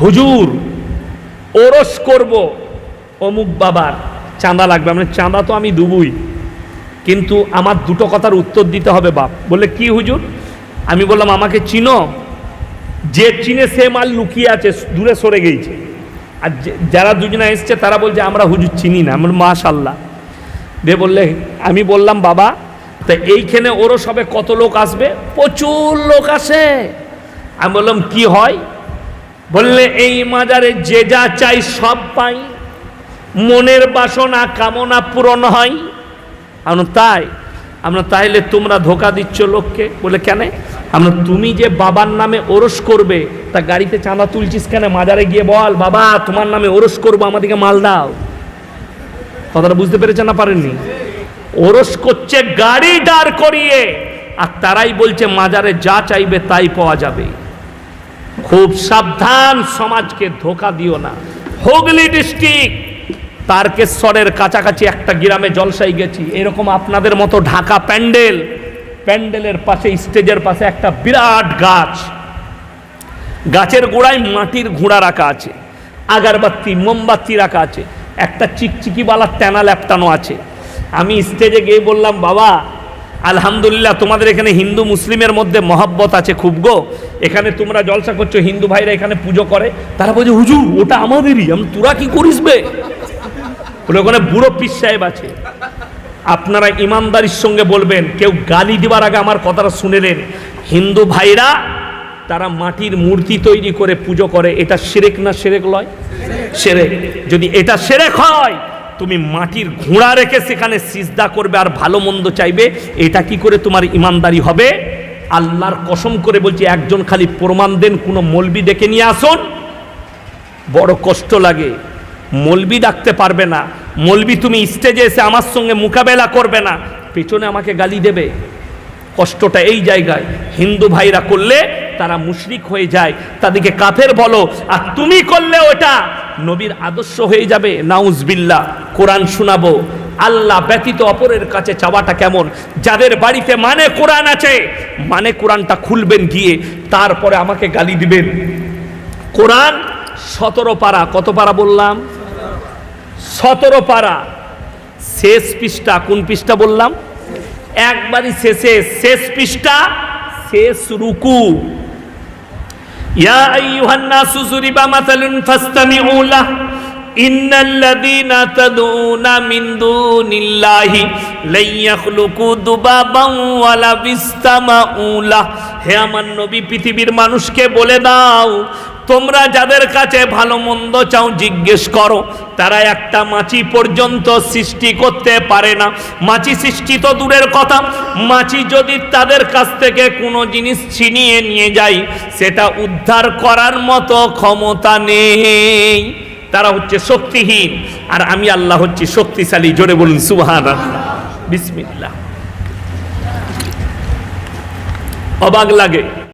হুজুর, ওরস করব। অমুক বাবার চাঁদা লাগবে মানে চাঁদা তো আমি দুবুই। কিন্তু আমার দুটো কথার উত্তর দিতে হবে বাপ। বললে, কি হুজুর? আমি বললাম, আমাকে চিনো, যে চিনে সে মাল লুকিয়ে আছে, দূরে সরে গেছে আর যারা দুজনে এসছে, তারা বলছে, আমরা হুজুর চিনি না। আমার মাশাল্লাহ। দিয়ে বললে, আমি বললাম, বাবা, তা এইখানে ওরও সবে কত লোক আসবে? প্রচুর লোক আসে। আমি বললাম, কি হয়? বললে, এই মাজারে যে যা চাই সব পাই। মনের বাসনা, কামনা পূরণ হয়। আমরা তাই, আমরা তাইলে তোমরা ধোকা দিচ্ছ লোককে। বলে, কেন? আমরা, তুমি যে বাবার নামে ওরস করবে, তা গাড়িতে চাঁদা তুলছিস কেন? মাজারে গিয়ে বল, বাবা, তোমার নামে ওরস করব, আমাদেরকে মাল দাও। কথাটা বুঝতে পেরেছে না পারেননি? ওরস করছে গাড়ি দাঁড় করিয়ে, আর তারাই বলছে, মাজারে যা চাইবে তাই পাওয়া যাবে। খুব সাবধান সমাজকে ধোকা দিও না। হুগলি ডিস্ট্রিক্ট, তারকেশ্বরের কাছাকাছি একটা গ্রামে জলসাই গেছি। এরকম আপনাদের মতো ঢাকা প্যান্ডেল, প্যান্ডেলের পাশে, স্টেজের পাশে একটা বিরাট গাছ। গাছের গোড়ায় মাটির ঘোড়া রাখা আছে, আগারবাতি, মোমবাতি রাখা আছে, একটা চিকচিকিওয়ালা ট্যানা ল্যাপটানো আছে। আমি স্টেজে গিয়ে বললাম, বাবা আলহামদুলিল্লাহ, তোমাদের এখানে হিন্দু মুসলিমের মধ্যে মহাব্বত আছে খুব গো। এখানে তোমরা জলসা করছ, হিন্দু ভাইরা এখানে পুজো করে। তারা বলছে, হুজুর, ওটা আমাদেরই, আমি, তোরা কি করিস বে? বলে, ওখানে বুড়ো পিস সাহেব আছে। আপনারা ইমানদারির সঙ্গে বলবেন, কেউ গালি দেওয়ার আগে আমার কথাটা শুনেলেন হিন্দু ভাইরা, তারা মাটির মূর্তি তৈরি করে পুজো করে, এটা সেরেক না সেরেক লয়? সেরেক। যদি এটা সেরেক হয় তুমি মাটির ঘোড়া রেখে সেখানে সিজদা করবে আর ভালো মন্দ চাইবে, এটা কি করে তোমার ইমানদারি হবে? আল্লাহর কসম করে বলছি, একজন খালি প্রমাণ দেন, কোনো মলবি ডেকে নিয়ে আসুন। বড় কষ্ট লাগে, মলবি ডাকতে পারবে না। মলবি তুমি স্টেজে এসে আমার সঙ্গে মোকাবেলা করবে না। পেছনে আমাকে গালি দেবে। কষ্টটা এই জায়গায়। হিন্দু ভাইরা করলে তারা মুশরিক হয়ে যায়। তাদেরকে কাফের বলো, আর তুমি করলে ওটা? নবীর আদর্শ হয়ে যাবে। নাউজবিল্লা কোরআন শোনাবো। আল্লাহ ব্যতীত অপরের কাছে চাওয়াটা কেমন? যাদের বাড়িতে মানে কোরআন আছে মানে কোরআনটা খুলবেন গিয়ে, তারপরে আমাকে গালি দিবেন। কোরআন সতেরো পারা, কত পারা বললাম? সতেরো পারা। শেষ পৃষ্ঠা, কোন পৃষ্ঠা বললাম? একবারই শেষে, শেষ পৃষ্ঠা, শেষ রুকু। ইয়া আইয়ুহান নাসু যুরিবা মাতালুন ফাসতামিউ লাহ ইন্নাল্লাযীনা তাদউনা মিন দুনিল্লাহি লাই ইয়াখলুকু দুবাবান ওয়ালা বিস্তামাউ লাহ হে আমার নবী, পৃথিবীর মানুষকে বলে দাও তোমরা যাদের কাছে ভালো মন্দ চাও জিজ্ঞেস করো। তারা একটা মাছি পর্যন্ত সৃষ্টি করতে পারে না। মাছি সৃষ্টি তো দূরের কথা। মাছি যদি তাদের কাছ থেকে কোনো জিনিস ছিনিয়ে নিয়ে যায়, সেটা উদ্ধার করার মতো ক্ষমতা নেই। তারা হচ্ছে শক্তিহীন। আর আমি আল্লাহ হচ্ছি শক্তিশালী। জোরে বলুন সুবহান বিসমিল্লাহ। অবাক লাগে।